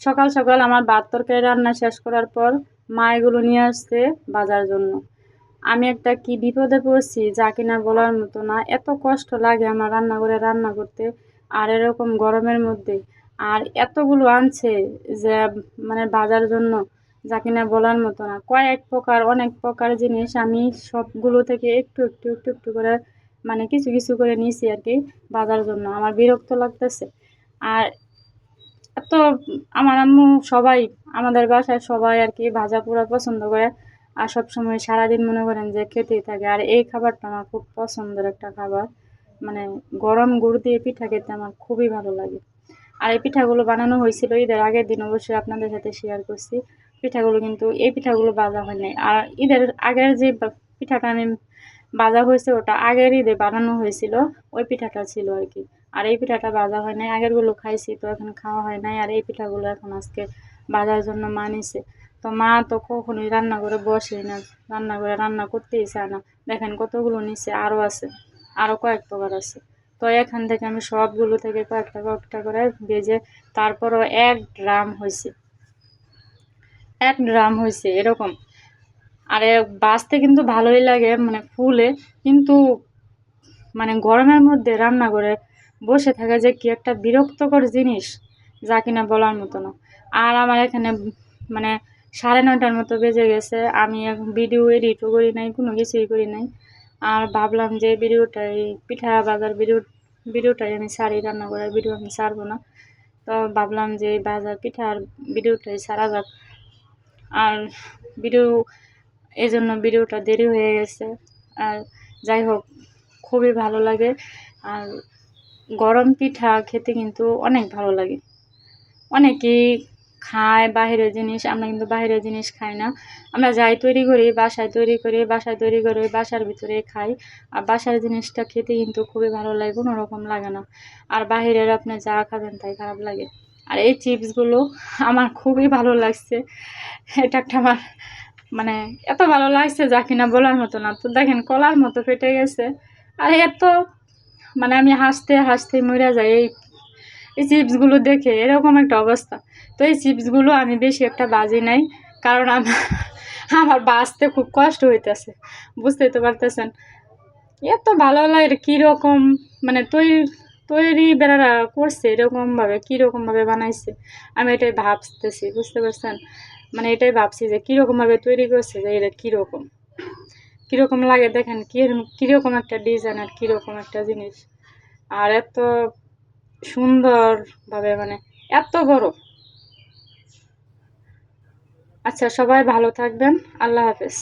সকাল সকাল আমার ভাত তরকারি রান্না শেষ করার পর মা এগুলো নিয়ে আসছে বাজার জন্য। আমি একটা কি বিপদে পড়ছি যা কিনা বলার মতো না। এত কষ্ট লাগে আমার রান্না করে রান্না করতে, আর এরকম গরমের মধ্যে। আর এতগুলো আনছে যে মানে বাজার জন্য যা কিনা বলার মতো না। কয়েক প্রকার, অনেক প্রকার জিনিস আমি সবগুলো থেকে একটু একটু একটু একটু করে মানে কিছু কিছু করে নিয়েছি আর কি বাজার জন্য। আমার বিরক্ত লাগতেছে। আর এত আমার আম্মু সবাই, আমাদের বাসায় সবাই আর কি ভাজা পোড়া পছন্দ করে। আর সবসময় সারাদিন মনে করেন যে খেতেই থাকে। আর এই খাবারটা আমার খুব পছন্দের একটা খাবার। মানে গরম গুড় দিয়ে পিঠা খেতে আমার খুবই ভালো লাগে। আর এই পিঠাগুলো বানানো হয়েছিল ঈদের আগের দিন, অবশ্যই আপনাদের সাথে শেয়ার করছি। পিঠাগুলো কিন্তু, এই পিঠাগুলো বাজা হয় নাই আর ঈদের আগের যে পিঠাটা আমি বাজা হয়েছে, ওটা আগের ঈদে বানানো হয়েছিল। ওই পিঠাটা ছিল আর কি। আর এই পিঠাটা বাজা হয় নাই। আগেরগুলো খাইছি, তো এখন খাওয়া হয় নাই। আর এই পিঠাগুলো এখন আজকে বাজার জন্য মা নিছে। তো মা তো কখনোই রান্না করে বসে না, রান্না করে রান্না করতেই চায় না। দেখেন কতগুলো নিচে আরও আছে আরও কয়েক প্রকার আছে। তো এখান থেকে আমি সবগুলো থেকে কয়েকটা কয়েকটা করে বেজে তারপরও এক ড্রাম হয়েছে এক ড্রাম হয়েছে এরকম। আর বাঁচতে কিন্তু ভালোই লাগে মানে ফুলে। কিন্তু মানে গরমের মধ্যে রান্না করে বসে থাকা যে কি একটা বিরক্তকর জিনিস, যা কিনা বলার মতো না। আর আমার এখানে মানে সাড়ে নয়টার মতো বেজে গেছে, আমি এখন ভিডিও এডিটও করি নাই, কোনো কিছুই করি নাই। আর ভাবলাম যে ভিডিওটাই পিঠা বাজার ভিডিও ভিডিওটাই আমি সারি রান্না করার ভিডিও আমি ছাড়বো না। তো ভাবলাম যে বাজার পিঠার ভিডিওটাই ছাড়া যাক। আর ভিডিও এই জন্য ভিডিওটা দেরি হয়ে গেছে। আর যাই হোক, খুবই ভালো লাগে। আর গরম পিঠা খেতে কিন্তু অনেক ভালো লাগে। অনেকেই খায় বাইরের জিনিস, আমরা কিন্তু বাইরের জিনিস খাই না। আমরা যাই তৈরি করি, বাসায় তৈরি করি, বাসায় তৈরি করে বাসার ভিতরে খাই। আর বাসার জিনিসটা খেতে কিন্তু খুবই ভালো লাগে কোনো রকম লাগে না। আর বাইরের আপনি যা খাবেন তাই খারাপ লাগে। আর এই চিপসগুলো আমার খুবই ভালো লাগছে। এটা একটা আমার মানে এত ভালো লাগছে যা কিনা বলার মতো না। তো দেখেন, কলার মতো ফেটে গেছে। আর এত মানে আমি হাসতে হাসতে মরে যাই, এই এই চিপসগুলো দেখে এরকম একটা অবস্থা। তো এই চিপসগুলো আমি বেশি একটা বাজি নাই, কারণ আমার আমার বাঁচতে খুব কষ্ট হইতেছে, বুঝতেই তো পারতেছেন। এত ভালো লাগে কীরকম মানে তৈরি তৈরি বেড়ারা করছে এরকমভাবে, কীরকমভাবে বানাইছে, আমি এটাই ভাবতেছি, বুঝতে পারছেন? মানে এটাই ভাবছি যে কীরকমভাবে তৈরি করছে, যে এটা কীরকম। কীরকম লাগে দেখেন কীরকম কীরকম একটা ডিজাইন আর কীরকম একটা জিনিস। আর এত সুন্দরভাবে মানে এত বড় আচ্ছা সবাই ভালো থাকবেন। আল্লাহ হাফেজ।